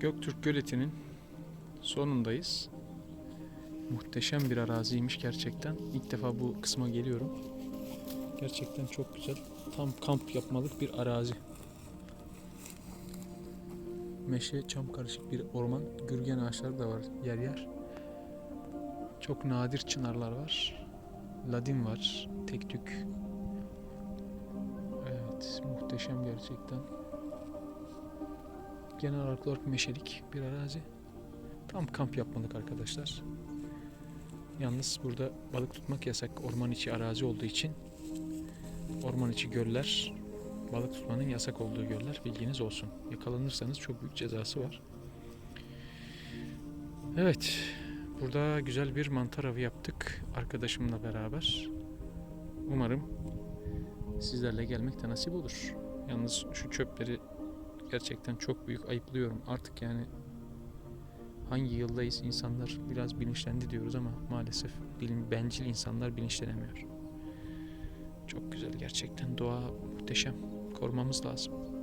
Göktürk Göleti'nin sonundayız. Muhteşem bir araziymiş gerçekten. İlk defa bu kısma geliyorum. Gerçekten çok güzel. Tam kamp yapmalık bir arazi. Meşe, çam karışık bir orman. Gürgen ağaçları da var yer yer. Çok nadir çınarlar var. Ladin var. Tek tük. Evet, muhteşem gerçekten. Genel olarak meşelik bir arazi. Tam kamp yapmalık arkadaşlar. Yalnız burada balık tutmak yasak. Orman içi arazi olduğu için orman içi göller balık tutmanın yasak olduğu göller bilginiz olsun. Yakalanırsanız çok büyük cezası var. Evet. Burada güzel bir mantar avı yaptık arkadaşımla beraber. Umarım sizlerle gelmek de nasip olur. Yalnız şu çöpleri gerçekten çok büyük ayıplıyorum. Artık yani hangi yıldayız insanlar biraz bilinçlendi diyoruz ama maalesef bilim, bencil insanlar bilinçlenemiyor. Çok güzel gerçekten doğa muhteşem. Korumamız lazım.